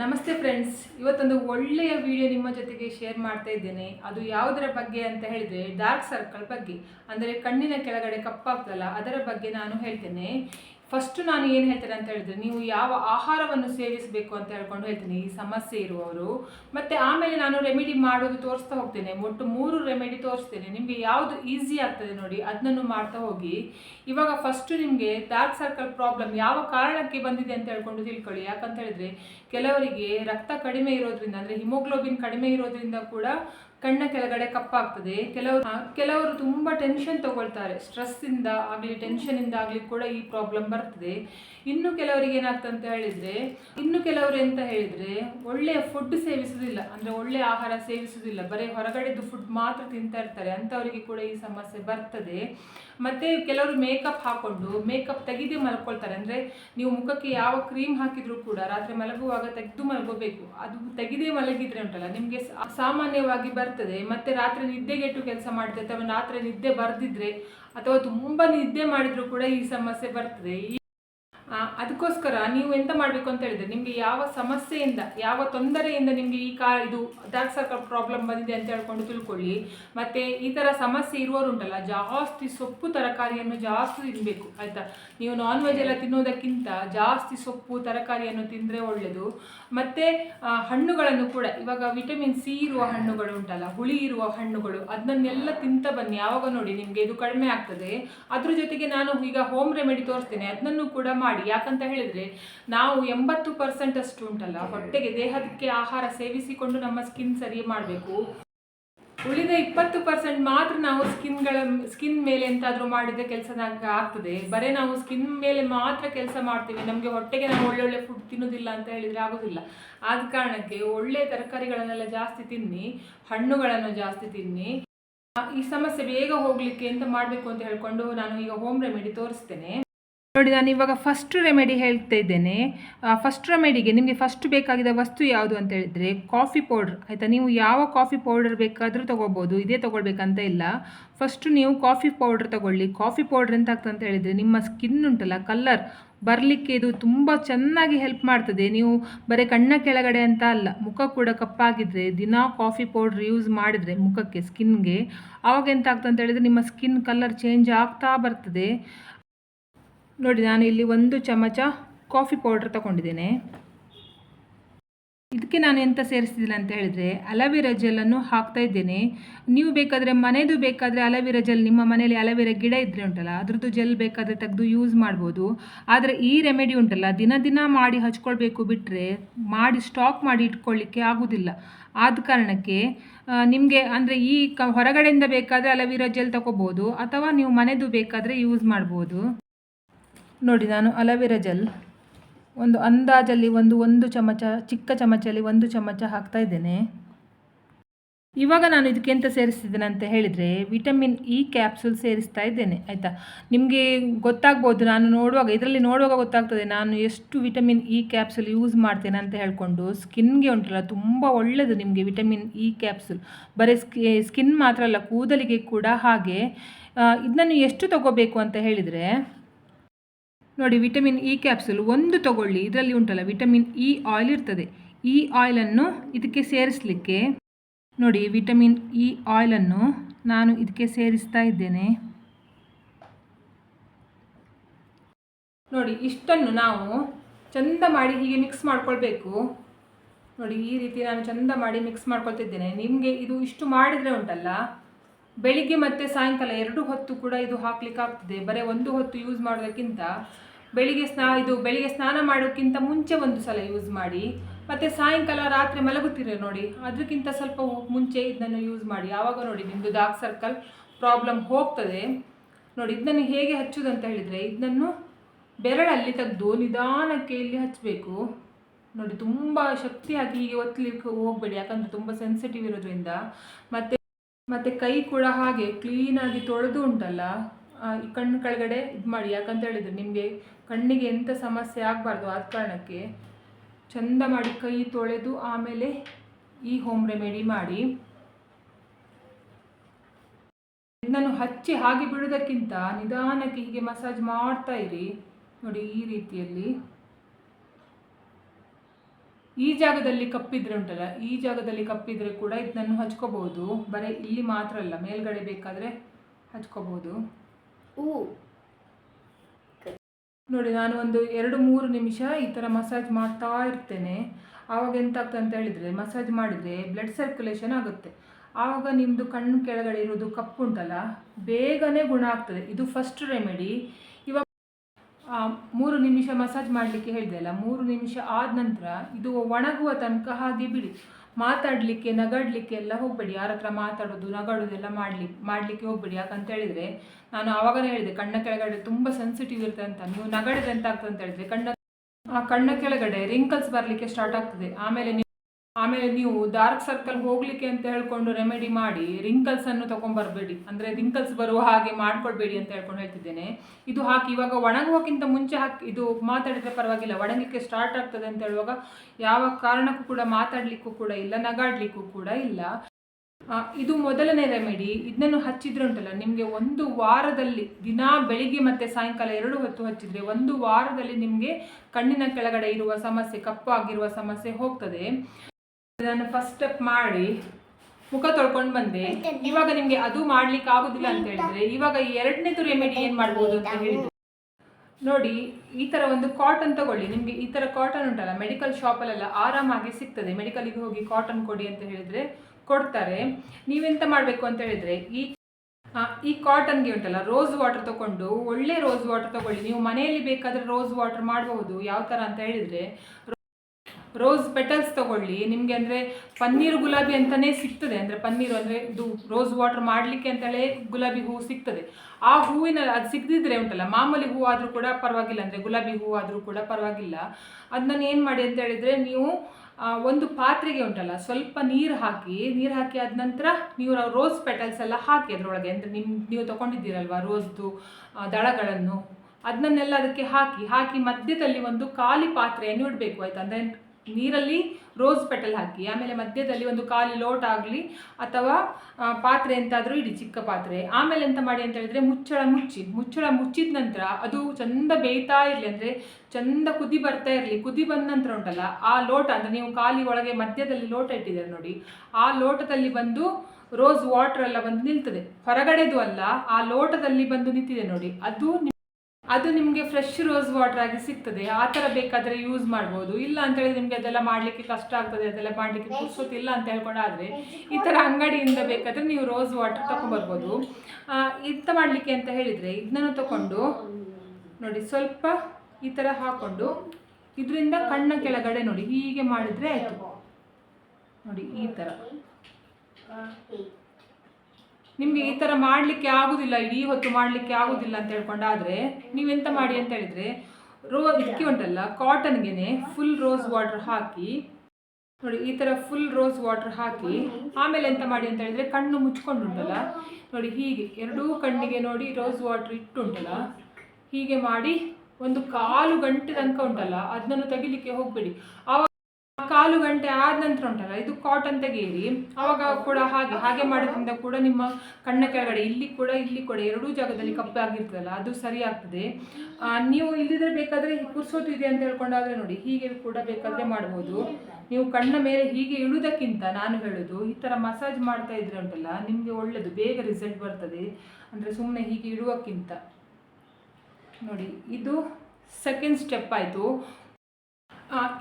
ನಮಸ್ತೆ ಫ್ರೆಂಡ್ಸ್, ಇವತ್ತೊಂದು ಒಳ್ಳೆಯ ವಿಡಿಯೋ ನಿಮ್ಮ ಜೊತೆಗೆ ಶೇರ್ ಮಾಡ್ತಾ ಇದ್ದೇನೆ. ಅದು ಯಾವುದರ ಬಗ್ಗೆ ಅಂತ ಹೇಳಿದ್ರೆ ಡಾರ್ಕ್ ಸರ್ಕಲ್ ಬಗ್ಗೆ. ಅಂದರೆ ಕಣ್ಣಿನ ಕೆಳಗಡೆ ಕಪ್ಪಾಗ್ತಲ್ಲ ಅದರ ಬಗ್ಗೆ ನಾನು ಹೇಳ್ತೇನೆ. ಫಸ್ಟ್ ನಾನು ಏನು ಹೇಳ್ತೇನೆ ಅಂತ ಹೇಳಿದ್ರೆ, ನೀವು ಯಾವ ಆಹಾರವನ್ನು ಸೇವಿಸಬೇಕು ಅಂತ ಹೇಳ್ಕೊಂಡು ಹೇಳ್ತೇನೆ. ಈ ಸಮಸ್ಯೆ ಇರುವವರು. ಮತ್ತೆ ಆಮೇಲೆ ನಾನು ರೆಮಿಡಿ ಮಾಡೋದು ತೋರಿಸ್ತಾ ಹೋಗ್ತೇನೆ. ಒಟ್ಟು ಮೂರು ರೆಮಿಡಿ ತೋರಿಸ್ತೇನೆ. ನಿಮಗೆ ಯಾವುದು ಈಸಿ ಆಗ್ತದೆ ನೋಡಿ ಅದನ್ನು ಮಾಡ್ತಾ ಹೋಗಿ. ಇವಾಗ ಫಸ್ಟ್ ನಿಮಗೆ ಡಾರ್ಕ್ ಸರ್ಕಲ್ ಪ್ರಾಬ್ಲಮ್ ಯಾವ ಕಾರಣಕ್ಕೆ ಬಂದಿದೆ ಅಂತ ಹೇಳ್ಕೊಂಡು ತಿಳ್ಕೊಳ್ಳಿ. ಯಾಕಂತ ಹೇಳಿದ್ರೆ, ಕೆಲವರಿಗೆ ರಕ್ತ ಕಡಿಮೆ ಇರೋದ್ರಿಂದ, ಅಂದರೆ ಹಿಮೋಗ್ಲೋಬಿನ್ ಕಡಿಮೆ ಇರೋದ್ರಿಂದ ಕೂಡ ಕಣ್ಣ ಕೆಳಗಡೆ ಕಪ್ಪಾಗ್ತದೆ. ಕೆಲವರು ಕೆಲವರು ತುಂಬ ಟೆನ್ಷನ್ ತಗೊಳ್ತಾರೆ. ಸ್ಟ್ರೆಸ್ಸಿಂದ ಆಗಲಿ ಟೆನ್ಷನಿಂದ ಆಗಲಿ ಕೂಡ ಈ ಪ್ರಾಬ್ಲಮ್ ಬರ್ತದೆ. ಇನ್ನು ಕೆಲವರಿಗೆ ಏನಾಗ್ತದೆ ಅಂತ ಹೇಳಿದರೆ, ಇನ್ನು ಕೆಲವರು ಎಂತ ಹೇಳಿದರೆ, ಒಳ್ಳೆಯ ಫುಡ್ ಸೇವಿಸುವುದಿಲ್ಲ ಅಂದರೆ ಒಳ್ಳೆಯ ಆಹಾರ ಸೇವಿಸುವುದಿಲ್ಲ ಬರೀ ಹೊರಗಡೆದು ಫುಡ್ ಮಾತ್ರ ತಿಂತಾ ಇರ್ತಾರೆ. ಅಂಥವರಿಗೆ ಕೂಡ ಈ ಸಮಸ್ಯೆ ಬರ್ತದೆ. ಮತ್ತೆ ಕೆಲವರು ಮೇಕಪ್ ಹಾಕೊಂಡು ಮೇಕಪ್ ತೆಗೆದೇ ಮಲ್ಕೊಳ್ತಾರೆ. ಅಂದರೆ ನೀವು ಮುಖಕ್ಕೆ ಯಾವ ಕ್ರೀಮ್ ಹಾಕಿದರೂ ಕೂಡ ರಾತ್ರಿ ಮಲಗುವಾಗ ತೆಗೆದು ಮಲಗಬೇಕು. ಅದು ತೆಗೆದೇ ಮಲಗಿದ್ರೆ ಉಂಟಲ್ಲ, ನಿಮಗೆ ಸಾಮಾನ್ಯವಾಗಿ ಬರ್ತದೆ ಮತ್ತು ರಾತ್ರಿ ನಿದ್ದೆಗೆಟ್ಟು ಕೆಲಸ ಮಾಡಿದ್ರೆ ಅಥವಾ ರಾತ್ರಿ ನಿದ್ದೆ ಬರ್ದಿದ್ರೆ ಅಥವಾ ತುಂಬ ನಿದ್ದೆ ಮಾಡಿದ್ರು ಕೂಡ ಈ ಸಮಸ್ಯೆ ಬರ್ತದೆ. ಅದಕ್ಕೋಸ್ಕರ ನೀವು ಎಂತ ಮಾಡಬೇಕು ಅಂತ ಹೇಳಿದ್ರೆ, ನಿಮಗೆ ಯಾವ ಸಮಸ್ಯೆಯಿಂದ, ಯಾವ ತೊಂದರೆಯಿಂದ ನಿಮಗೆ ಈ ಕಾ, ಇದು ಡಾರ್ಕ್ ಸರ್ಕಲ್ ಪ್ರಾಬ್ಲಮ್ ಬಂದಿದೆ ಅಂತ ಹೇಳ್ಕೊಂಡು ತಿಳ್ಕೊಳ್ಳಿ. ಮತ್ತು ಈ ಥರ ಸಮಸ್ಯೆ ಇರುವವರು ಉಂಟಲ್ಲ, ಜಾಸ್ತಿ ಸೊಪ್ಪು ತರಕಾರಿಯನ್ನು ಜಾಸ್ತಿ ತಿನ್ನಬೇಕು ಆಯಿತಾ? ನೀವು ನಾನ್ ವೆಜ್ ಎಲ್ಲ ತಿನ್ನೋದಕ್ಕಿಂತ ಜಾಸ್ತಿ ಸೊಪ್ಪು, ತರಕಾರಿಯನ್ನು ತಿಂದರೆ ಒಳ್ಳೆಯದು ಮತ್ತು ಹಣ್ಣುಗಳನ್ನು ಕೂಡ, ಇವಾಗ ವಿಟಮಿನ್ ಸಿ ಇರುವ ಹಣ್ಣುಗಳು ಉಂಟಲ್ಲ, ಹುಳಿ ಇರುವ ಹಣ್ಣುಗಳು, ಅದನ್ನೆಲ್ಲ ತಿಂತ ಬನ್ನಿ. ಯಾವಾಗ ನೋಡಿ ನಿಮಗೆ ಇದು ಕಡಿಮೆ ಆಗ್ತದೆ. ಅದ್ರ ಜೊತೆಗೆ ನಾನು ಈಗ ಹೋಮ್ ರೆಮಿಡಿ ತೋರಿಸ್ತೇನೆ, ಅದನ್ನು ಕೂಡ ಮಾಡಿ. ಯಾಕಂತ ಹೇಳಿದ್ರೆ ನಾವು ಎಂಬತ್ತು ಪರ್ಸೆಂಟ್ ಅಷ್ಟು ಉಂಟಲ್ಲ ಹೊಟ್ಟೆಗೆ ದೇಹಕ್ಕೆ ಆಹಾರ ಸೇವಿಸಿಕೊಂಡು ನಮ್ಮ ಸ್ಕಿನ್ ಸರಿ ಮಾಡಬೇಕು. ಉಳಿದ ಇಪ್ಪತ್ತು ಪರ್ಸೆಂಟ್ ಮಾತ್ರ ನಾವು ಸ್ಕಿನ್ಗಳ ಸ್ಕಿನ್ ಮೇಲೆ ಎಂತಾದ್ರೂ ಮಾಡಿದ್ರೆ ಕೆಲಸ ಆಗ್ತದೆ. ಬರೇ ನಾವು ಸ್ಕಿನ್ ಮೇಲೆ ಮಾತ್ರ ಕೆಲಸ ಮಾಡ್ತೀವಿ. ನಮಗೆ ಹೊಟ್ಟೆಗೆ ನಾವು ಒಳ್ಳೊಳ್ಳೆ ಫುಡ್ ತಿನ್ನೋದಿಲ್ಲ ಅಂತ ಹೇಳಿದ್ರೆ ಆಗೋದಿಲ್ಲ. ಆದ ಕಾರಣಕ್ಕೆ ಒಳ್ಳೆ ತರಕಾರಿಗಳನ್ನೆಲ್ಲ ಜಾಸ್ತಿ ತಿನ್ನಿ ಹಣ್ಣುಗಳನ್ನು ಜಾಸ್ತಿ ತಿನ್ನಿ. ಈ ಸಮಸ್ಯೆ ಬೇಗ ಹೋಗಲಿಕ್ಕೆ ಎಂತ ಮಾಡಬೇಕು ಅಂತ ಹೇಳ್ಕೊಂಡು ನಾನು ಈಗ ಹೋಮ್ ರೆಮಿಡಿ ತೋರಿಸ್ತೇನೆ. ನೋಡಿ, ನಾನು ಇವಾಗ ಫಸ್ಟ್ ರೆಮೆಡಿ ಹೇಳ್ತಾ ಇದ್ದೇನೆ. ಫಸ್ಟ್ ರೆಮೆಡಿಗೆ ನಿಮಗೆ ಫಸ್ಟ್ ಬೇಕಾಗಿದ್ದ ವಸ್ತು ಯಾವುದು ಅಂತ ಹೇಳಿದರೆ ಕಾಫಿ ಪೌಡ್ರ್ ಆಯಿತಾ? ನೀವು ಯಾವ ಕಾಫಿ ಪೌಡರ್ ಬೇಕಾದರೂ ತೊಗೋಬೋದು, ಇದೇ ತೊಗೊಳ್ಬೇಕಂತ ಇಲ್ಲ. ಫಸ್ಟ್ ನೀವು ಕಾಫಿ ಪೌಡ್ರ್ ತಗೊಳ್ಳಿ. ಕಾಫಿ ಪೌಡ್ರ್ ಎಂತ ಆಗ್ತದೆ ಅಂತ ಹೇಳಿದರೆ, ನಿಮ್ಮ ಸ್ಕಿನ್ ಉಂಟಲ್ಲ ಕಲ್ಲರ್ ಬರಲಿಕ್ಕೆ ಇದು ತುಂಬ ಚೆನ್ನಾಗಿ ಹೆಲ್ಪ್ ಮಾಡ್ತದೆ. ನೀವು ಬರೀ ಕಣ್ಣ ಕೆಳಗಡೆ ಅಂತ ಅಲ್ಲ, ಮುಖ ಕೂಡ ಕಪ್ಪಾಗಿದ್ದರೆ ದಿನಾ ಕಾಫಿ ಪೌಡ್ರ್ ಯೂಸ್ ಮಾಡಿದರೆ ಮುಖಕ್ಕೆ ಸ್ಕಿನ್ಗೆ ಆವಾಗ ಎಂತ ಆಗ್ತದೆ ಅಂತ ಹೇಳಿದರೆ, ನಿಮ್ಮ ಸ್ಕಿನ್ ಕಲರ್ ಚೇಂಜ್ ಆಗ್ತಾ ಬರ್ತದೆ. ನೋಡಿ, ನಾನು ಇಲ್ಲಿ ಒಂದು ಚಮಚ ಕಾಫಿ ಪೌಡ್ರ್ ತಗೊಂಡಿದ್ದೇನೆ. ಇದಕ್ಕೆ ನಾನು ಎಂತ ಸೇರಿಸ್ತಿದ್ದೀನಿ ಅಂತ ಹೇಳಿದರೆ, ಅಲವಿರಾ ಜೆಲ್ಲನ್ನು ಹಾಕ್ತಾ ಇದ್ದೇನೆ. ನೀವು ಬೇಕಾದರೆ ಮನೆದು ಬೇಕಾದರೆ ಅಲವಿರಾ ಜೆಲ್, ನಿಮ್ಮ ಮನೆಯಲ್ಲಿ ಅಲವಿರಾ ಗಿಡ ಇದ್ದರೆ ಉಂಟಲ್ಲ, ಅದ್ರದ್ದು ಜೆಲ್ ಬೇಕಾದರೆ ತೆಗೆದು ಯೂಸ್ ಮಾಡ್ಬೋದು. ಆದರೆ ಈ ರೆಮಿಡಿ ಉಂಟಲ್ಲ, ದಿನ ದಿನ ಮಾಡಿ ಹಚ್ಕೊಳ್ಬೇಕು ಬಿಟ್ಟರೆ ಮಾಡಿ ಸ್ಟಾಕ್ ಮಾಡಿ ಇಟ್ಕೊಳ್ಳಿಕ್ಕೆ ಆಗೋದಿಲ್ಲ. ಆದ ಕಾರಣಕ್ಕೆ ನಿಮಗೆ ಅಂದರೆ ಈ ಕ, ಹೊರಗಡೆಯಿಂದ ಬೇಕಾದರೆ ಅಲವಿರಾ ಜೆಲ್ ತಗೋಬೋದು ಅಥವಾ ನೀವು ಮನೆದು ಬೇಕಾದರೆ ಯೂಸ್ ಮಾಡ್ಬೋದು. ನೋಡಿ, ನಾನು ಅಲವೆರ ಜೆಲ್. ಒಂದು ಅಂದಾಜಲ್ಲಿ ಒಂದು ಒಂದು ಚಮಚ, ಚಿಕ್ಕ ಚಮಚಲ್ಲಿ ಒಂದು ಚಮಚ ಹಾಕ್ತಾ ಇದ್ದೇನೆ. ಇವಾಗ ನಾನು ಇದಕ್ಕೆ ಎಂತ ಸೇರಿಸ್ತಿದ್ದೇನೆ ಅಂತ ಹೇಳಿದರೆ, ವಿಟಮಿನ್ ಇ ಕ್ಯಾಪ್ಸೂಲ್ ಸೇರಿಸ್ತಾ ಇದ್ದೇನೆ, ಆಯಿತಾ? ನಿಮಗೆ ಗೊತ್ತಾಗ್ಬೋದು, ನಾನು ನೋಡುವಾಗ, ಇದರಲ್ಲಿ ನೋಡುವಾಗ ಗೊತ್ತಾಗ್ತದೆ, ನಾನು ಎಷ್ಟು ವಿಟಮಿನ್ ಇ ಕ್ಯಾಪ್ಸೂಲ್ ಯೂಸ್ ಮಾಡ್ತೇನೆ ಅಂತ ಹೇಳ್ಕೊಂಡು, ಸ್ಕಿನ್ಗೆ ಉಂಟಲ್ಲ, ತುಂಬ ಒಳ್ಳೆಯದು ನಿಮಗೆ ವಿಟಮಿನ್ ಇ ಕ್ಯಾಪ್ಸೂಲ್. ಬರೀ ಸ್ಕಿ, ಸ್ಕಿನ್ ಮಾತ್ರ ಅಲ್ಲ, ಕೂದಲಿಗೆ ಕೂಡ ಹಾಗೆ. ಇದನ್ನು ಎಷ್ಟು ತಗೋಬೇಕು ಅಂತ ಹೇಳಿದರೆ ನೋಡಿ ವಿಟಮಿನ್ ಇ ಕ್ಯಾಪ್ಸುಲ್ ಒಂದು ತಗೊಳ್ಳಿ. ಇದರಲ್ಲಿ ಉಂಟಲ್ಲ ವಿಟಮಿನ್ ಇ ಆಯಿಲ್ ಇರ್ತದೆ. ಈ ಆಯಿಲನ್ನು ಇದಕ್ಕೆ ಸೇರಿಸಲಿಕ್ಕೆ, ನೋಡಿ ವಿಟಮಿನ್ ಇ ಆಯಿಲನ್ನು ನಾನು ಇದಕ್ಕೆ ಸೇರಿಸ್ತಾ ಇದ್ದೇನೆ. ನೋಡಿ, ಇಷ್ಟನ್ನು ನಾವು ಚಂದ ಮಾಡಿ ಹೀಗೆ ಮಿಕ್ಸ್ ಮಾಡ್ಕೊಳ್ಬೇಕು. ನೋಡಿ, ಈ ರೀತಿ ನಾನು ಚಂದ ಮಾಡಿ ಮಿಕ್ಸ್ ಮಾಡ್ಕೊಳ್ತಿದ್ದೇನೆ. ನಿಮಗೆ ಇದು ಇಷ್ಟು ಮಾಡಿದರೆ ಉಂಟಲ್ಲ ಬೆಳಿಗ್ಗೆ ಮತ್ತು ಸಾಯಂಕಾಲ ಎರಡು ಹೊತ್ತು ಕೂಡ ಇದು ಹಾಕ್ಲಿಕ್ಕೆ ಆಗ್ತದೆ ಬರೀ ಒಂದು ಹೊತ್ತು ಯೂಸ್ ಮಾಡೋದಕ್ಕಿಂತ ಬೆಳಿಗ್ಗೆ ಸ್ನಾ, ಇದು ಬೆಳಿಗ್ಗೆ ಸ್ನಾನ ಮಾಡೋಕ್ಕಿಂತ ಮುಂಚೆ ಒಂದು ಸಲ ಯೂಸ್ ಮಾಡಿ, ಮತ್ತು ಸಾಯಂಕಾಲ ರಾತ್ರಿ ಮಲಗುತ್ತೀರ ನೋಡಿ ಅದಕ್ಕಿಂತ ಸ್ವಲ್ಪ ಮುಂಚೆ ಇದನ್ನು ಯೂಸ್ ಮಾಡಿ. ಆವಾಗ ನೋಡಿ ನಿಮ್ಮದು ಡಾರ್ಕ್ ಸರ್ಕಲ್ ಪ್ರಾಬ್ಲಮ್ ಹೋಗ್ತದೆ. ನೋಡಿ ಇದನ್ನು ಹೇಗೆ ಹಚ್ಚುವುದಂತ ಹೇಳಿದರೆ, ಇದನ್ನು ಬೆರಳಲ್ಲಿ ತೆಗೆದು ನಿಧಾನಕ್ಕೆ ಇಲ್ಲಿ ಹಚ್ಚಬೇಕು. ನೋಡಿ ತುಂಬ ಶಕ್ತಿ ಹಾಕಿ ಹೀಗೆ ಒತ್ತಲಿಕ್ಕೆ ಹೋಗಬೇಡಿ, ಯಾಕಂದರೆ ತುಂಬ ಸೆನ್ಸಿಟಿವ್ ಇರೋದ್ರಿಂದ. ಮತ್ತು ಮತ್ತು ಕೈ ಕೂಡ ಹಾಗೆ ಕ್ಲೀನಾಗಿ ತೊಳೆದು ಉಂಟಲ್ಲ? ಈ ಕಣ್ಣು ಕೆಳಗಡೆ ಇದು ಮಾಡಿ, ಯಾಕಂತ ಹೇಳಿದರೆ ನಿಮಗೆ ಕಣ್ಣಿಗೆ ಎಂಥ ಸಮಸ್ಯೆ ಆಗಬಾರ್ದು ಆದ ಕಾರಣಕ್ಕೆ ಚಂದ ಮಾಡಿ ಕೈ ತೊಳೆದು ಆಮೇಲೆ ಈ ಹೋಮ್ ರೆಮಿಡಿ ಮಾಡಿ. ಇದನ್ನು ಹಚ್ಚಿ ಹಾಗೆ ಬಿಡೋದಕ್ಕಿಂತ ನಿಧಾನಕ್ಕೆ ಹೀಗೆ ಮಸಾಜ್ ಮಾಡ್ತಾ ಇರಿ. ನೋಡಿ ಈ ರೀತಿಯಲ್ಲಿ. ಈ ಜಾಗದಲ್ಲಿ ಕಪ್ಪಿದ್ರೆ ಉಂಟಲ್ಲ ಈ ಜಾಗದಲ್ಲಿ ಕಪ್ಪಿದ್ರೆ ಕೂಡ ಇದನ್ನು ಹಚ್ಕೋಬಹುದು ಬರೀ ಇಲ್ಲಿ ಮಾತ್ರ ಅಲ್ಲ ಮೇಲ್ಗಡೆ ಬೇಕಾದರೆ ಹಚ್ಕೋಬಹುದು ಹೂ ನೋಡಿ ನಾನು ಒಂದು ಎರಡು ಮೂರು ನಿಮಿಷ ಈ ಥರ ಮಸಾಜ್ ಮಾಡ್ತಾ ಇರ್ತೇನೆ. ಆವಾಗ ಎಂತ ಆಗ್ತದೆ ಅಂತ ಹೇಳಿದರೆ ಮಸಾಜ್ ಮಾಡಿದರೆ ಬ್ಲಡ್ ಸರ್ಕ್ಯುಲೇಷನ್ ಆಗುತ್ತೆ. ಆವಾಗ ನಿಮ್ಮದು ಕಣ್ಣು ಕೆಳಗಡೆ ಇರೋದು ಕಪ್ಪು ಉಂಟಲ್ಲ ಬೇಗನೆ ಗುಣ ಆಗ್ತದೆ. ಇದು ಫಸ್ಟ್ ರೆಮಿಡಿ ಮೂರು ನಿಮಿಷ ಮಸಾಜ್ ಮಾಡಲಿಕ್ಕೆ ಹೇಳಿದೆ ಅಲ್ಲ, ಮೂರು ನಿಮಿಷ ಆದ ನಂತರ ಇದು ಒಣಗುವ ತನಕ ಹಾಗೆ ಬಿಡಿ. ಮಾತಾಡಲಿಕ್ಕೆ, ನಗಾಡಲಿಕ್ಕೆ ಎಲ್ಲ ಹೋಗಬೇಡಿ. ಯಾರ ಹತ್ರ ಮಾತಾಡೋದು ನಗಾಡೋದೆಲ್ಲ ಮಾಡಲಿ, ಮಾಡಲಿಕ್ಕೆ ಹೋಗಬೇಡಿ. ಯಾಕಂತ ಹೇಳಿದರೆ, ನಾನು ಆವಾಗಲೇ ಹೇಳಿದೆ, ಕಣ್ಣ ಕೆಳಗಡೆ ತುಂಬ ಸೆನ್ಸಿಟಿವ್ ಇರುತ್ತೆ ಅಂತ. ನೀವು ನಗಾಡಿದೆ ಅಂತ ಆಗ್ತದೆ ಅಂತ ಹೇಳಿದರೆ, ಕಣ್ಣ, ಆ ಕಣ್ಣ ಕೆಳಗಡೆ ರಿಂಕಲ್ಸ್ ಬರಲಿಕ್ಕೆ ಸ್ಟಾರ್ಟ್ ಆಗ್ತದೆ. ಆಮೇಲೆ ಆಮೇಲೆ ನೀವು ಡಾರ್ಕ್ ಸರ್ಕಲ್ ಹೋಗ್ಲಿಕ್ಕೆ ಅಂತ ಹೇಳ್ಕೊಂಡು ರೆಮಿಡಿ ಮಾಡಿ ರಿಂಕಲ್ಸ್ ಅನ್ನು ತಗೊಂಡ್ಬರ್ಬೇಡಿ ಅಂದ್ರೆ ರಿಂಕಲ್ಸ್ ಬರುವ ಹಾಗೆ ಮಾಡ್ಕೊಳ್ಬೇಡಿ ಅಂತ ಹೇಳ್ಕೊಂಡು ಹೇಳ್ತಿದ್ದೇನೆ. ಇದು ಹಾಕಿ ಇವಾಗ ಒಣಗುವಕ್ಕಿಂತ ಮುಂಚೆ ಹಾಕಿ, ಇದು ಮಾತಾಡಿದ್ರೆ ಪರವಾಗಿಲ್ಲ, ಒಣಗಲಿಕ್ಕೆ ಸ್ಟಾರ್ಟ್ ಆಗ್ತದೆ ಅಂತ ಹೇಳುವಾಗ ಯಾವ ಕಾರಣಕ್ಕೂ ಕೂಡ ಮಾತಾಡ್ಲಿಕ್ಕೂ ಕೂಡ ಇಲ್ಲ, ನಗಾಡ್ಲಿಕ್ಕೂ ಕೂಡ ಇಲ್ಲ. ಇದು ಮೊದಲನೇ ರೆಮಿಡಿ ಇದನ್ನು ಹಚ್ಚಿದ್ರೆ ಉಂಟಲ್ಲ, ನಿಮಗೆ ಒಂದು ವಾರದಲ್ಲಿ, ದಿನಾ ಬೆಳಿಗ್ಗೆ ಮತ್ತು ಸಾಯಂಕಾಲ ಎರಡು ಹೊತ್ತು ಹಚ್ಚಿದ್ರೆ ಒಂದು ವಾರದಲ್ಲಿ ನಿಮಗೆ ಕಣ್ಣಿನ ಕೆಳಗಡೆ ಇರುವ ಸಮಸ್ಯೆ, ಕಪ್ಪಾಗಿರುವ ಸಮಸ್ಯೆ ಹೋಗ್ತದೆ. ನಾನು ಫಸ್ಟ್ ಸ್ಟೆಪ್ ಮಾಡಿ ಮುಖ ತೊಳ್ಕೊಂಡು ಬಂದೆ. ಇವಾಗ ನಿಮಗೆ ಅದು ಮಾಡ್ಲಿಕ್ಕೆ ಆಗುದಿಲ್ಲ ಅಂತ ಹೇಳಿದ್ರೆ ಇವಾಗ ಎರಡನೇದು ರೆಮಿಡಿ ಏನು ಮಾಡ್ಬೋದು ಅಂತ ಹೇಳಿದ್ರು. ನೋಡಿ ಈ ಥರ ಒಂದು ಕಾಟನ್ ತಗೊಳ್ಳಿ. ನಿಮಗೆ ಈ ಥರ ಕಾಟನ್ ಉಂಟಲ್ಲ ಮೆಡಿಕಲ್ ಶಾಪಲ್ಲೆಲ್ಲ ಆರಾಮಾಗಿ ಸಿಗ್ತದೆ. ಮೆಡಿಕಲಿಗೆ ಹೋಗಿ ಕಾಟನ್ ಕೊಡಿ ಅಂತ ಹೇಳಿದರೆ ಕೊಡ್ತಾರೆ. ನೀವೆಂತ ಮಾಡಬೇಕು ಅಂತ ಹೇಳಿದರೆ ಈ ಈ ಕಾಟನ್ಗೆ ಉಂಟಲ್ಲ ರೋಸ್ ವಾಟರ್ ತಗೊಂಡು ಒಳ್ಳೆ ರೋಸ್ ವಾಟರ್ ತಗೊಳ್ಳಿ. ನೀವು ಮನೆಯಲ್ಲಿ ಬೇಕಾದರೆ ರೋಸ್ ವಾಟರ್ ಮಾಡಬಹುದು ಯಾವ ಥರ ಅಂತ ಹೇಳಿದರೆ ರೋಸ್ ಪೆಟಲ್ಸ್ ತಗೊಳ್ಳಿ. ನಿಮಗೆ ಅಂದರೆ ಪನ್ನೀರು ಗುಲಾಬಿ ಅಂತಲೇ ಸಿಗ್ತದೆ. ಅಂದರೆ ಪನ್ನೀರು ಅಂದರೆ ಇದು ರೋಸ್ ವಾಟರ್ ಮಾಡಲಿಕ್ಕೆ ಅಂತಲೇ ಗುಲಾಬಿ ಹೂವು ಸಿಗ್ತದೆ. ಆ ಹೂವಿನ ಅದು ಸಿಗದಿದ್ರೆ ಉಂಟಲ್ಲ, ಮಾಮೂಲಿ ಹೂವು ಆದರೂ ಕೂಡ ಪರವಾಗಿಲ್ಲ. ಅಂದರೆ ಗುಲಾಬಿ ಹೂವು ಆದರೂ ಕೂಡ ಪರವಾಗಿಲ್ಲ. ಅದನ್ನ ಏನು ಮಾಡಿ ಅಂತ ಹೇಳಿದರೆ ನೀವು ಒಂದು ಪಾತ್ರೆಗೆ ಉಂಟಲ್ಲ, ಸ್ವಲ್ಪ ನೀರು ಹಾಕಿ ನೀರು ಹಾಕಿ ಆದ ನಂತರ ನೀವು ರೋಸ್ ಪೆಟಲ್ಸ್ ಎಲ್ಲ ಹಾಕಿ ಅದರೊಳಗೆ. ಅಂದರೆ ನಿಮ್ಮ ನೀವು ತೊಗೊಂಡಿದ್ದೀರಲ್ವ ರೋಸ್ದು ದಳಗಳನ್ನು. ಅದನ್ನೆಲ್ಲ ಅದಕ್ಕೆ ಹಾಕಿ ಹಾಕಿ ಮಧ್ಯದಲ್ಲಿ ಒಂದು ಖಾಲಿ ಪಾತ್ರೆಯನ್ನು ಇಡಬೇಕು, ಆಯ್ತು? ಅಂದರೆ ನೀರಲ್ಲಿ ರೋಸ್ ಪೆಟಲ್ ಹಾಕಿ, ಆಮೇಲೆ ಮಧ್ಯದಲ್ಲಿ ಒಂದು ಖಾಲಿ ಲೋಟ ಆಗಲಿ ಅಥವಾ ಪಾತ್ರೆ ಎಂತಾದರೂ ಇಡಿ, ಚಿಕ್ಕ ಪಾತ್ರೆ. ಆಮೇಲೆ ಎಂತ ಮಾಡಿ ಅಂತ ಹೇಳಿದ್ರೆ ಮುಚ್ಚಳ ಮುಚ್ಚಿ, ಮುಚ್ಚಳ ಮುಚ್ಚಿದ ನಂತರ ಅದು ಚಂದ ಬೇಯ್ತಾ ಇರಲಿ, ಅಂದರೆ ಚಂದ ಕುದಿ ಬರ್ತಾ ಇರಲಿ, ಕುದಿ ಬಂದ ನಂತರ ಉಂಟಲ್ಲ, ಆ ಲೋಟ, ಅಂದರೆ ನೀವು ಖಾಲಿ ಒಳಗೆ ಮಧ್ಯದಲ್ಲಿ ಲೋಟ ಇಟ್ಟಿದ್ದಾರೆ ನೋಡಿ, ಆ ಲೋಟದಲ್ಲಿ ಬಂದು ರೋಸ್ ವಾಟರ್ ಎಲ್ಲ ಬಂದು ನಿಲ್ತದೆ. ಹೊರಗಡೆದು ಅಲ್ಲ, ಆ ಲೋಟದಲ್ಲಿ ಬಂದು ನಿಂತಿದೆ ನೋಡಿ, ಅದು ಅದು ನಿಮಗೆ ಫ್ರೆಶ್ ರೋಸ್ ವಾಟರ್ ಆಗಿ ಸಿಗ್ತದೆ. ಆ ಥರ ಬೇಕಾದರೆ ಯೂಸ್ ಮಾಡ್ಬೋದು. ಇಲ್ಲ ಅಂತೇಳಿ ನಿಮಗೆ ಅದೆಲ್ಲ ಮಾಡಲಿಕ್ಕೆ ಕಷ್ಟ ಆಗ್ತದೆ, ಅದೆಲ್ಲ ಮಾಡಲಿಕ್ಕೆ ಪುರ್ಸೊತ್ತಿಲ್ಲ ಅಂತ ಹೇಳ್ಕೊಂಡಾದರೆ ಈ ಥರ ಅಂಗಡಿಯಿಂದ ಬೇಕಾದರೆ ನೀವು ರೋಸ್ ವಾಟರ್ ತೊಗೊಂಬರ್ಬೋದು ಇಂಥ ಮಾಡಲಿಕ್ಕೆ ಅಂತ ಹೇಳಿದರೆ ಇದನ್ನು ತಗೊಂಡು ನೋಡಿ ಸ್ವಲ್ಪ ಈ ಥರ ಹಾಕ್ಕೊಂಡು ಇದರಿಂದ ಕಣ್ಣ ಕೆಳಗಡೆ ನೋಡಿ ಹೀಗೆ ಮಾಡಿದರೆ ಆಯಿತು. ನೋಡಿ ಈ ಥರ. ನಿಮಗೆ ಈ ಥರ ಮಾಡಲಿಕ್ಕೆ ಆಗುದಿಲ್ಲ, ಇಡೀ ಹೊತ್ತು ಮಾಡಲಿಕ್ಕೆ ಆಗುದಿಲ್ಲ ಅಂತ ಹೇಳ್ಕೊಂಡಾದ್ರೆ ನೀವೆಂತ ಮಾಡಿ ಅಂತ ಹೇಳಿದರೆ ರೋ ಇದಕ್ಕೆ ಉಂಟಲ್ಲ ಕಾಟನ್ಗೆನೆ ಫುಲ್ ರೋಸ್ ವಾಟರ್ ಹಾಕಿ, ನೋಡಿ ಈ ಥರ ಫುಲ್ ರೋಸ್ ವಾಟರ್ ಹಾಕಿ, ಆಮೇಲೆ ಎಂತ ಮಾಡಿ ಅಂತ ಹೇಳಿದರೆ ಕಣ್ಣು ಮುಚ್ಕೊಂಡು ಉಂಟಲ್ಲ ನೋಡಿ ಹೀಗೆ ಎರಡೂ ಕಣ್ಣಿಗೆ ನೋಡಿ ರೋಸ್ ವಾಟರ್ ಇಟ್ಟುಂಟಲ್ಲ, ಹೀಗೆ ಮಾಡಿ ಒಂದು ಕಾಲು ಗಂಟೆ ತನಕ ಉಂಟಲ್ಲ ಅದನ್ನು ತೆಗಿಲಿಕ್ಕೆ ಹೋಗಬೇಡಿ. ಆವಾಗ ಕಾಲು ಗಂಟೆ ಆದ ನಂತರ ಉಂಟಲ್ಲ, ಇದು ಕಾಟನ್ ತೆಗೆಯಿರಿ. ಅವಾಗ ಕೂಡ ಹಾಗೆ ಹಾಗೆ ಮಾಡೋದ್ರಿಂದ ಕೂಡ ನಿಮ್ಮ ಕಣ್ಣ ಕೆಳಗಡೆ ಇಲ್ಲಿ ಕೂಡ ಇಲ್ಲಿ ಕೂಡ ಎರಡೂ ಜಾಗದಲ್ಲಿ ಕಪ್ಪೆ ಆಗಿರ್ತದಲ್ಲ, ಅದು ಸರಿ ಆಗ್ತದೆ ನೀವು ಇಲ್ಲಿದ್ರೆ ಬೇಕಾದರೆ ಕುರ್ಸೋತು ಇದೆ ಅಂತ ಹೇಳ್ಕೊಂಡಾದ್ರೆ ನೋಡಿ, ಹೀಗೆ ಕೂಡ ಬೇಕಾದರೆ ಮಾಡ್ಬೋದು. ನೀವು ಕಣ್ಣ ಮೇಲೆ ಹೀಗೆ ಇಡುವುದಕ್ಕಿಂತ ನಾನು ಹೇಳೋದು, ಈ ಥರ ಮಸಾಜ್ ಮಾಡ್ತಾ ಇದ್ರೆ ಉಂಟಲ್ಲ, ನಿಮಗೆ ಒಳ್ಳೆಯದು ಬೇಗ ರಿಸಲ್ಟ್ ಬರ್ತದೆ. ಅಂದರೆ ಸುಮ್ಮನೆ ಹೀಗೆ ಇಡುವಕ್ಕಿಂತ ನೋಡಿ, ಇದು ಸೆಕೆಂಡ್ ಸ್ಟೆಪ್ ಆಯಿತು.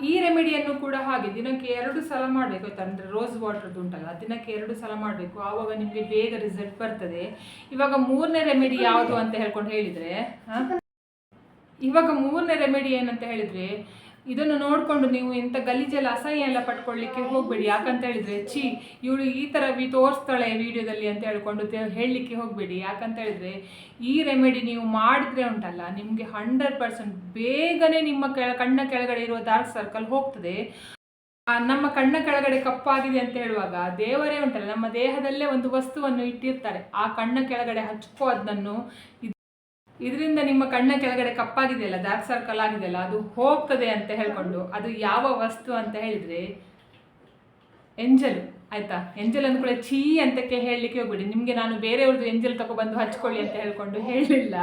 ಈ ರೆಮಿಡಿಯನ್ನು ಕೂಡ ಹಾಗೆ ದಿನಕ್ಕೆ ಎರಡು ಸಲ ಮಾಡಬೇಕು ಆಯ್ತಾ? ಅಂದರೆ ರೋಸ್ ವಾಟರ್ದು ಉಂಟಲ್ಲ, ದಿನಕ್ಕೆ ಎರಡು ಸಲ ಮಾಡಬೇಕು. ಆವಾಗ ನಿಮಗೆ ಬೇಗ ರಿಸಲ್ಟ್ ಬರ್ತದೆ. ಇವಾಗ ಮೂರನೇ ರೆಮಿಡಿ ಯಾವುದು ಅಂತ ಹೇಳ್ಕೊಂಡು ಹೇಳಿದರೆ ಇವಾಗ ಮೂರನೇ ರೆಮಿಡಿ ಏನಂತ ಹೇಳಿದರೆ ಇದನ್ನು ನೋಡಿಕೊಂಡು ನೀವು ಎಂಥ ಗಲೀಜೆಲ್ಲ ಅಸಹ್ಯ ಎಲ್ಲ ಪಟ್ಕೊಳ್ಳಿಕ್ಕೆ ಹೋಗಬೇಡಿ. ಯಾಕಂತ ಹೇಳಿದ್ರೆ, ಛೀ, ಇವಳು ಈ ಥರ ವಿ ತೋರಿಸ್ತಾಳೆ ವಿಡಿಯೋದಲ್ಲಿ ಅಂತ ಹೇಳ್ಕೊಂಡು ಹೇಳಲಿಕ್ಕೆ ಹೋಗಬೇಡಿ. ಯಾಕಂತ ಹೇಳಿದ್ರೆ, ಈ ರೆಮಿಡಿ ನೀವು ಮಾಡಿದ್ರೆ ಉಂಟಲ್ಲ, ನಿಮಗೆ ಹಂಡ್ರೆಡ್ ಪರ್ಸೆಂಟ್ ಬೇಗನೆ ನಿಮ್ಮ ಕೆಳ ಕಣ್ಣ ಕೆಳಗಡೆ ಇರುವ ಡಾರ್ಕ್ ಸರ್ಕಲ್ ಹೋಗ್ತದೆ. ನಮ್ಮ ಕಣ್ಣ ಕೆಳಗಡೆ ಕಪ್ಪಾಗಿದೆ ಅಂತ ಹೇಳುವಾಗ ದೇವರೇ ಉಂಟಲ್ಲ, ನಮ್ಮ ದೇಹದಲ್ಲೇ ಒಂದು ವಸ್ತುವನ್ನು ಇಟ್ಟಿರ್ತಾರೆ. ಆ ಕಣ್ಣ ಕೆಳಗಡೆ ಹಚ್ಕೋ ಅದನ್ನು ಇದರಿಂದ ನಿಮ್ಮ ಕಣ್ಣ ಕೆಳಗಡೆ ಕಪ್ಪಾಗಿದೆಯಲ್ಲ ಡಾರ್ಕ್ ಸರ್ಕಲ್ ಆಗಿದೆಯಲ್ಲ, ಅದು ಹೋಗ್ತದೆ ಅಂತ ಹೇಳ್ಕೊಂಡು ಅದು ಯಾವ ವಸ್ತು ಅಂತ ಹೇಳಿದ್ರೆ ಎಂಜಲ್, ಆಯ್ತಾ? ಎಂಜಲ್ ಅನ್ನು ಕೂಡ ಚೀ ಅಂತಕ್ಕೆ ಹೇಳಲಿಕ್ಕೆ ಹೋಗ್ಬಿಡಿ. ನಿಮಗೆ ನಾನು ಬೇರೆಯವ್ರದ್ದು ಎಂಜಲ್ ತಗೊಬಂದು ಹಚ್ಕೊಳ್ಳಿ ಅಂತ ಹೇಳ್ಕೊಂಡು ಹೇಳಿಲ್ಲ.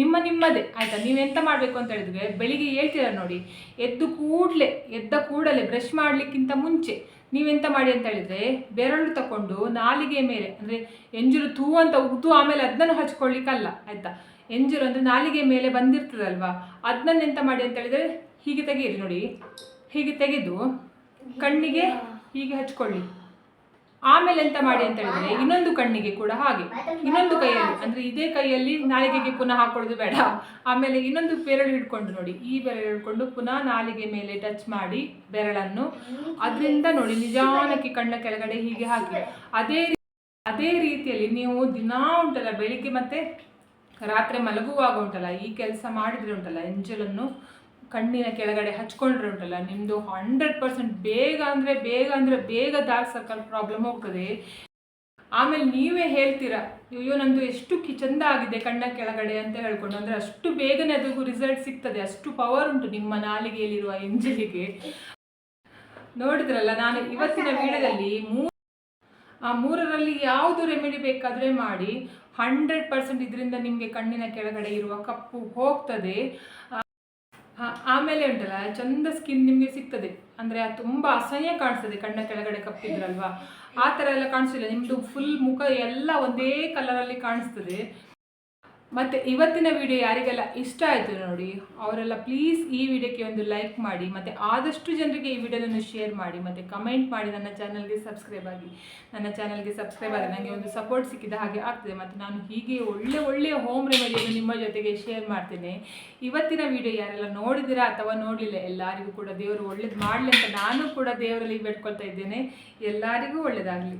ನಿಮ್ಮ ನಿಮ್ಮದೇ, ಆಯ್ತಾ? ನೀವೆಂತ ಮಾಡಬೇಕು ಅಂತ ಹೇಳಿದ್ರೆ ಬೆಳಿಗ್ಗೆ ಹೇಳ್ತೀರ ನೋಡಿ, ಎದ್ದು ಕೂಡಲೇ, ಎದ್ದ ಕೂಡಲೇ ಬ್ರಷ್ ಮಾಡಲಿಕ್ಕಿಂತ ಮುಂಚೆ ನೀವೆಂತ ಮಾಡಿ ಅಂತ ಹೇಳಿದ್ರೆ ಬೆರಳು ತಕೊಂಡು ನಾಲಿಗೆ ಮೇಲೆ, ಅಂದರೆ ಎಂಜಲು ತೂ ಅಂತ ಉಗ್ದು ಆಮೇಲೆ ಅದನ್ನು ಹಚ್ಕೊಳ್ಳಿಕ್ಕಲ್ಲ, ಆಯ್ತಾ? ಎಂಜಲು ಅಂದರೆ ನಾಲಿಗೆ ಮೇಲೆ ಬಂದಿರ್ತದಲ್ವಾ? ಅದನ್ನ ಎಂತ ಮಾಡಿ ಅಂತ ಹೇಳಿದ್ರೆ ಹೀಗೆ ತೆಗೀರಿ ನೋಡಿ. ಹೀಗೆ ತೆಗೆದು ಕಣ್ಣಿಗೆ ಹೀಗೆ ಹಚ್ಕೊಳ್ಳಿ. ಆಮೇಲೆ ಎಂತ ಮಾಡಿ ಅಂತ ಹೇಳಿದ್ರೆ ಇನ್ನೊಂದು ಕಣ್ಣಿಗೆ ಕೂಡ ಹಾಗೆ. ಇನ್ನೊಂದು ಕೈಯಲ್ಲಿ, ಅಂದ್ರೆ ಇದೇ ಕೈಯಲ್ಲಿ ನಾಲಿಗೆಗೆ ಪುನಃ ಹಾಕೊಳ್ಳೋದು ಬೇಡ. ಆಮೇಲೆ ಇನ್ನೊಂದು ಬೆರಳು ಹಿಡ್ಕೊಂಡು ನೋಡಿ. ಈ ಬೆರಳು ಹಿಡ್ಕೊಂಡು ಪುನಃ ನಾಲಿಗೆ ಮೇಲೆ ಟಚ್ ಮಾಡಿ ಬೆರಳನ್ನು ಅದರಿಂದ ನೋಡಿ ನಿಜಾನಕ್ಕೆ ಕಣ್ಣ ಕೆಳಗಡೆ ಹೀಗೆ ಹಾಕಿ. ಅದೇ ಅದೇ ರೀತಿಯಲ್ಲಿ ನೀವು ದಿನಾ ಉಂಟಲ್ಲ, ಬೆಳಿಗ್ಗೆ ಮತ್ತೆ ರಾತ್ರಿ ಮಲಗುವಾಗ ಉಂಟಲ್ಲ ಈ ಕೆಲಸ ಮಾಡಿದ್ರೆ ಉಂಟಲ್ಲ ಎಂಜಲನ್ನು ಕಣ್ಣಿನ ಕೆಳಗಡೆ ಹಚ್ಕೊಂಡ್ರೆ ಉಂಟಲ್ಲ ನಿಮ್ಮದು ಹಂಡ್ರೆಡ್ ಪರ್ಸೆಂಟ್ ಬೇಗ ಅಂದರೆ ಬೇಗ ಅಂದರೆ ಬೇಗ ಡಾರ್ಕ್ ಸರ್ಕಲ್ ಪ್ರಾಬ್ಲಮ್ ಹೋಗ್ತದೆ. ಆಮೇಲೆ ನೀವೇ ಹೇಳ್ತೀರಾ ಅಯ್ಯೋ ನಂದು ಎಷ್ಟು ಕಿಚಂದ ಆಗಿದೆ ಕಣ್ಣ ಕೆಳಗಡೆ ಅಂತ ಹೇಳ್ಕೊಂಡು ಅಂದರೆ ಅಷ್ಟು ಬೇಗನೆ ಅದಕ್ಕೂ ರಿಸಲ್ಟ್ ಸಿಗ್ತದೆ ಅಷ್ಟು ಪವರ್ ಉಂಟು ನಿಮ್ಮ ನಾಲಿಗೆಯಲ್ಲಿರುವ ಎಂಜಲಿಗೆ. ನೋಡಿದ್ರಲ್ಲ ನಾನು ಇವತ್ತಿನ ವಿಡಿಯೋದಲ್ಲಿ ಮೂ ಆ ಮೂರರಲ್ಲಿ ಯಾವುದು ರೆಮಿಡಿ ಬೇಕಾದರೆ ಮಾಡಿ. ಹಂಡ್ರೆಡ್ ಪರ್ಸೆಂಟ್ ಇದರಿಂದ ನಿಮಗೆ ಕಣ್ಣಿನ ಕೆಳಗಡೆ ಇರುವ ಕಪ್ಪು ಹೋಗ್ತದೆ. ಆಮೇಲೆ ಉಂಟಲ್ಲ, ಚಂದ ಸ್ಕಿನ್ ನಿಮಗೆ ಸಿಗ್ತದೆ. ಅಂದರೆ ಅದು ತುಂಬ ಅಸಹ್ಯ ಕಾಣಿಸ್ತದೆ ಕಣ್ಣ ಕೆಳಗಡೆ ಕಪ್ಪಿದ್ರಲ್ವಾ ಆ ಥರ ಎಲ್ಲ ಕಾಣಿಸ್ತಿಲ್ಲ. ನಿಮ್ಮದು ಫುಲ್ ಮುಖ ಎಲ್ಲ ಒಂದೇ ಕಲರಲ್ಲಿ ಕಾಣಿಸ್ತದೆ. ಮತ್ತು ಇವತ್ತಿನ ವಿಡಿಯೋ ಯಾರಿಗೆಲ್ಲ ಇಷ್ಟ ಆಯಿತು ನೋಡಿ, ಅವರೆಲ್ಲ ಪ್ಲೀಸ್ ಈ ವಿಡಿಯೋಕ್ಕೆ ಒಂದು ಲೈಕ್ ಮಾಡಿ, ಮತ್ತು ಆದಷ್ಟು ಜನರಿಗೆ ಈ ವಿಡಿಯೋವನ್ನು ಶೇರ್ ಮಾಡಿ, ಮತ್ತು ಕಮೆಂಟ್ ಮಾಡಿ ನನ್ನ ಚಾನಲ್ಗೆ ಸಬ್ಸ್ಕ್ರೈಬ್ ಆಗಿ. ನನ್ನ ಚಾನಲ್ಗೆ ಸಬ್ಸ್ಕ್ರೈಬ್ ಆಗಿ ನನಗೆ ಒಂದು ಸಪೋರ್ಟ್ ಸಿಕ್ಕಿದ ಹಾಗೆ ಆಗ್ತದೆ, ಮತ್ತು ನಾನು ಹೀಗೆ ಒಳ್ಳೆ ಒಳ್ಳೆಯ ಹೋಮ್ ರೆಮಿಡಿಯನ್ನು ನಿಮ್ಮ ಜೊತೆಗೆ ಶೇರ್ ಮಾಡ್ತೇನೆ. ಇವತ್ತಿನ ವಿಡಿಯೋ ಯಾರೆಲ್ಲ ನೋಡಿದಿರಾ ಅಥವಾ ನೋಡಲಿಲ್ಲ, ಎಲ್ಲರಿಗೂ ಕೂಡ ದೇವರು ಒಳ್ಳೇದು ಮಾಡಲಿ ಅಂತ ನಾನು ಕೂಡ ದೇವರಲ್ಲಿ ಬೇಡ್ಕೊಳ್ತಾ ಇದ್ದೇನೆ. ಎಲ್ಲರಿಗೂ ಒಳ್ಳೆಯದಾಗಲಿ